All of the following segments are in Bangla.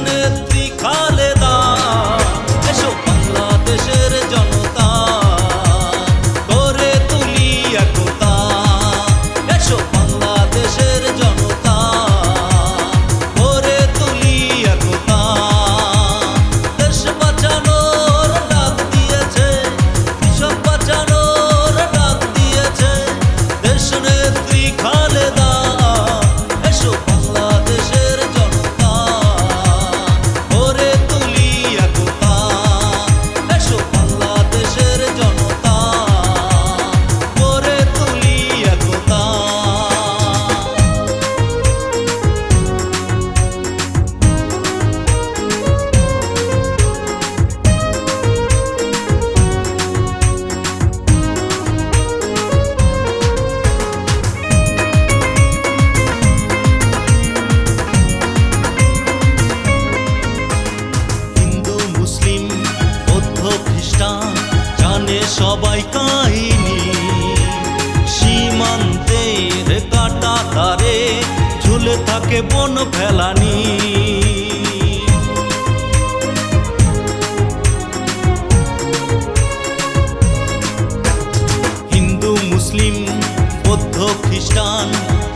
Adana'nın থাকে বন ফেলানি। হিন্দু, মুসলিম, বৌদ্ধ, খ্রিস্টান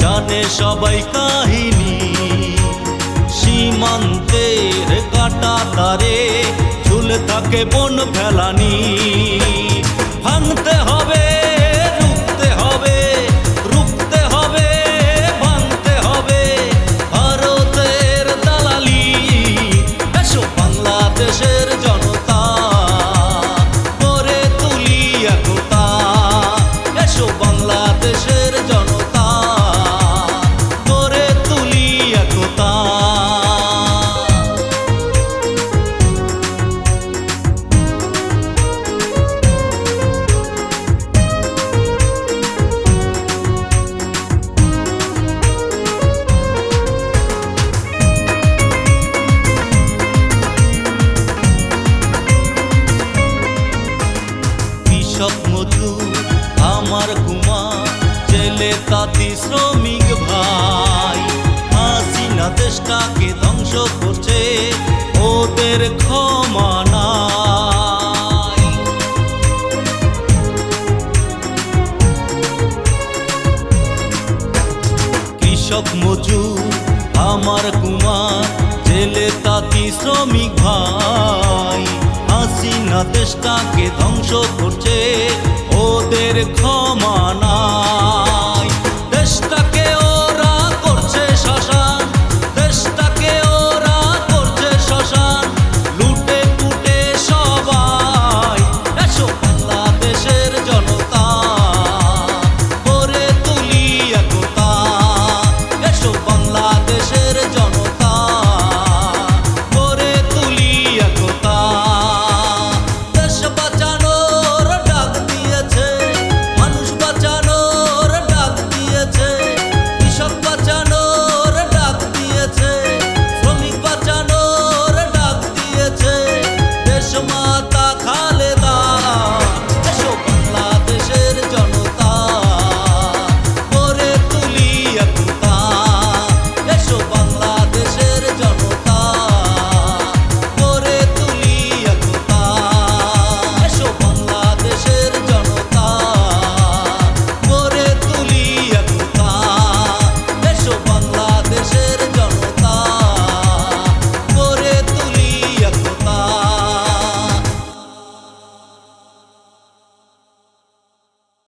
জানে সবাই কাহিনী। সীমান্তের কাটা তারে ঝুলে থাকে বন ফেলানি। তাঁতি শ্রমিক ভাই। হাসিনা দেশটাকে ধ্বংস করছে, ওদের ক্ষমা কৃষক মজুর আমার কুমার, জেলে তাঁতি শ্রমিক ভাই। হাসিনা দেশটাকে ধ্বংস করছে, ওদের ক্ষমা